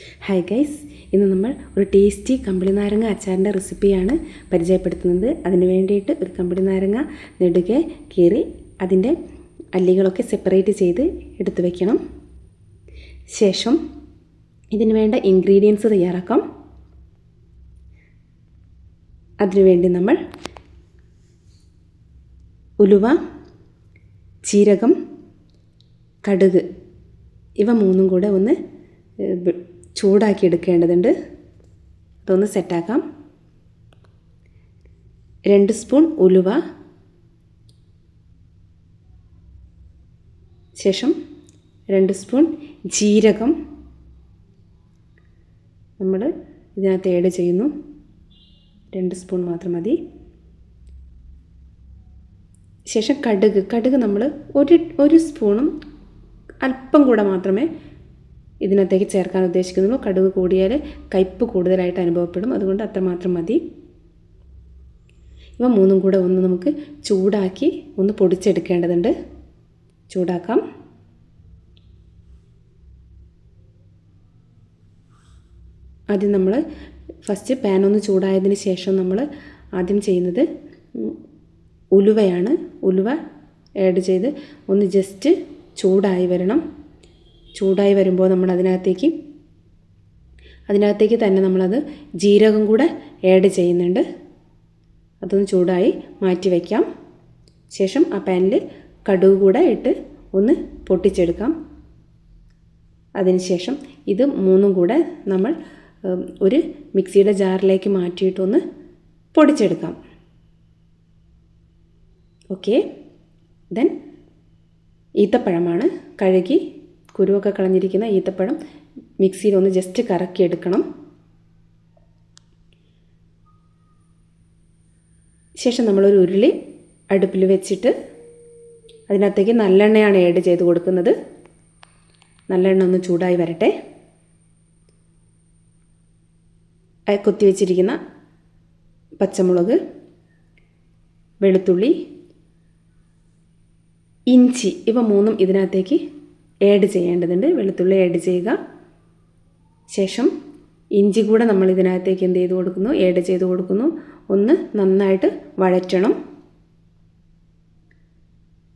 Hi guys ഇന്ന് നമ്മൾ ഒരു ടേസ്റ്റി കമ്പിളി നാരങ്ങ അച്ചാറിന്റെ റെസിപ്പിയാണ് പരിചയപ്പെടുത്തുന്നത്. അതിന് വേണ്ടിയിട്ട് ഒരു കമ്പിളി നാരങ്ങ നെടുകെ കീറി അതിന്റെ അല്ലികളൊക്കെ സെപ്പറേറ്റ് ചെയ്ത് എടുത്തു വയ്ക്കണം ശേഷം ഇതിന് വേണ്ട ഇൻഗ്രീഡിയൻസ് തയ്യാറാക്കാം. അതിനുവേണ്ടി നമ്മൾ ഉലുവ ചീരകം കടുക് ഇവ മൂന്നും കൂടെ ഒന്ന് ചൂടാക്കി എടുക്കേണ്ടതുണ്ട്. അതൊന്ന് സെറ്റാക്കാം. രണ്ട് സ്പൂൺ ഉലുവ. ശേഷം രണ്ട് സ്പൂൺ ജീരകം. നമ്മൾ ഇതിനകത്ത് ഏഡ് ചെയ്യുന്നു. രണ്ട് സ്പൂൺ മാത്രം മതി. ശേഷം കടുക്. കടുക് നമ്മൾ ഒരു ഒരു സ്പൂണും അല്പം കൂടെ മാത്രമേ ഇതിനകത്തേക്ക് ചേർക്കാൻ ഉദ്ദേശിക്കുന്നുള്ളൂ കടുക് കൂടിയാൽ കയ്പ്പ് കൂടുതലായിട്ട് അനുഭവപ്പെടും. അതുകൊണ്ട് അത്രമാത്രം മതി. ഇവ മൂന്നും കൂടെ ഒന്ന് നമുക്ക് ചൂടാക്കി ഒന്ന് പൊടിച്ചെടുക്കേണ്ടതുണ്ട്. ചൂടാക്കാം. ആദ്യം നമ്മൾ ഫസ്റ്റ് പാൻ ഒന്ന് ചൂടായതിന് ശേഷം നമ്മൾ ആദ്യം ചെയ്യുന്നത് ഉലുവയാണ്. ഉലുവ ആഡ് ചെയ്ത് ഒന്ന് ജസ്റ്റ് ചൂടായി വരണം. ചൂടായി വരുമ്പോൾ നമ്മൾ അതിനകത്തേക്ക് അതിനകത്തേക്ക് തന്നെ നമ്മളത് ജീരകം കൂടെ ആഡ് ചെയ്യുന്നുണ്ട്. അതൊന്ന് ചൂടായി മാറ്റി വയ്ക്കാം ശേഷം ആ പാനിൽ കടുക് കൂടെ ഇട്ട് ഒന്ന് പൊട്ടിച്ചെടുക്കാം. അതിനുശേഷം ഇത് മൂന്നും കൂടെ നമ്മൾ ഒരു മിക്സിയുടെ ജാറിലേക്ക് മാറ്റിയിട്ടൊന്ന് പൊടിച്ചെടുക്കാം. ഓക്കെ ദെൻ ഈത്തപ്പഴമാണ് കഴുകി കുരുവൊക്കെ കളഞ്ഞിരിക്കുന്ന ഈത്തപ്പഴം മിക്സിയിൽ ഒന്ന് ജസ്റ്റ് കറക്കി എടുക്കണം ശേഷം നമ്മളൊരു ഉരുളി അടുപ്പിൽ വെച്ചിട്ട് അതിനകത്തേക്ക് നല്ലെണ്ണയാണ് ഏഡ് ചെയ്ത് കൊടുക്കുന്നത്. നല്ലെണ്ണ ഒന്ന് ചൂടായി വരട്ടെ. കൊത്തി വെച്ചിരിക്കുന്ന പച്ചമുളക് വെളുത്തുള്ളി ഇഞ്ചി ഇവ മൂന്നും ഇതിനകത്തേക്ക് ആഡ് ചെയ്യേണ്ടതുണ്ട്. വെളുത്തുള്ളി ആഡ് ചെയ്യുക. ശേഷം ഇഞ്ചി കൂടെ നമ്മൾ ഇതിനകത്തേക്ക് എന്ത് ചെയ്ത് കൊടുക്കുന്നു? ആഡ് ചെയ്ത് കൊടുക്കുന്നു. ഒന്ന് നന്നായിട്ട് വഴറ്റണം.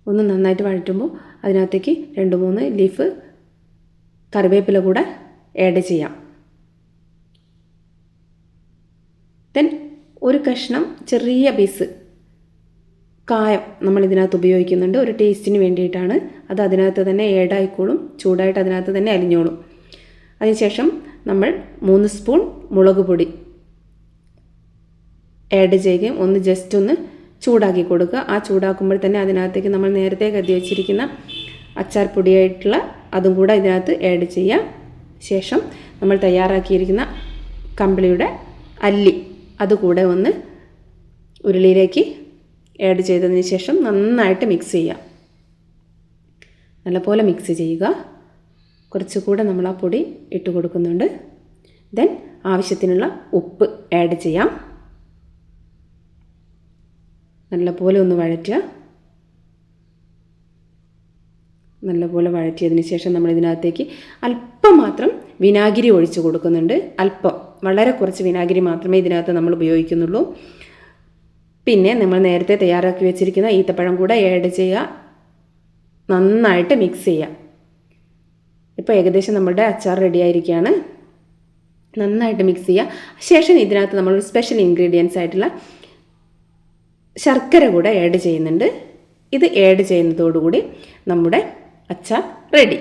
ഒന്ന് നന്നായിട്ട് വഴറ്റുമ്പോൾ അതിനകത്തേക്ക് രണ്ട് മൂന്ന് ലീഫ് കറിവേപ്പില കൂടെ ആഡ് ചെയ്യാം. ദെൻ ഒരു കഷ്ണം ചെറിയ പീസ് കായം നമ്മൾ ഇതിനകത്ത് ഉപയോഗിക്കുന്നുണ്ട്. ഒരു ടേസ്റ്റിന് വേണ്ടിയിട്ടാണ്. അത് അതിനകത്ത് തന്നെ ഏടായിക്കോളും ചൂടായിട്ട് അതിനകത്ത് തന്നെ അലിഞ്ഞോളും അതിനുശേഷം നമ്മൾ മൂന്ന് സ്പൂൺ മുളക് പൊടി ആഡ് ചെയ്യുകയും ഒന്ന് ജസ്റ്റ് ഒന്ന് ചൂടാക്കി കൊടുക്കുക. ആ ചൂടാക്കുമ്പോൾ തന്നെ അതിനകത്തേക്ക് നമ്മൾ നേരത്തെ കരുതി വെച്ചിരിക്കുന്ന അച്ചാർ പൊടിയായിട്ടുള്ള അതും കൂടെ ഇതിനകത്ത് ആഡ് ചെയ്യാം. ശേഷം നമ്മൾ തയ്യാറാക്കിയിരിക്കുന്ന കമ്പിളിയുടെ അല്ലി അതുകൂടെ ഒന്ന് ഉരുളിയിലേക്ക് ആഡ് ചെയ്തതിന് ശേഷം നന്നായിട്ട് മിക്സ് ചെയ്യുക നല്ലപോലെ മിക്സ് ചെയ്യുക. കുറച്ചുകൂടെ നമ്മൾ ആ പൊടി ഇട്ട് കൊടുക്കുന്നുണ്ട്. ദെൻ ആവശ്യത്തിനുള്ള ഉപ്പ് ആഡ് ചെയ്യാം. നല്ലപോലെ ഒന്ന് വഴറ്റുക. നല്ലപോലെ വഴറ്റിയതിന് ശേഷം നമ്മൾ ഇതിനകത്തേക്ക് അല്പം മാത്രം വിനാഗിരി ഒഴിച്ച് കൊടുക്കുന്നുണ്ട്. അല്പം. വളരെ കുറച്ച് വിനാഗിരി മാത്രമേ ഇതിനകത്ത് നമ്മൾ ഉപയോഗിക്കുന്നുള്ളൂ. പിന്നെ നമ്മൾ നേരത്തെ തയ്യാറാക്കി വെച്ചിരിക്കുന്ന ഈത്തപ്പഴം കൂടെ ആഡ് ചെയ്യുക. നന്നായിട്ട് മിക്സ് ചെയ്യുക. ഇപ്പോൾ ഏകദേശം നമ്മുടെ അച്ചാർ റെഡി ആയിരിക്കുകയാണ്. നന്നായിട്ട് മിക്സ് ചെയ്യുക. ശേഷം ഇതിനകത്ത് നമ്മൾ സ്പെഷ്യൽ ഇൻഗ്രീഡിയൻസ് ആയിട്ടുള്ള ശർക്കര കൂടെ ആഡ് ചെയ്യുന്നുണ്ട്. ഇത് ആഡ് ചെയ്യുന്നതോടുകൂടി നമ്മുടെ അച്ചാർ റെഡി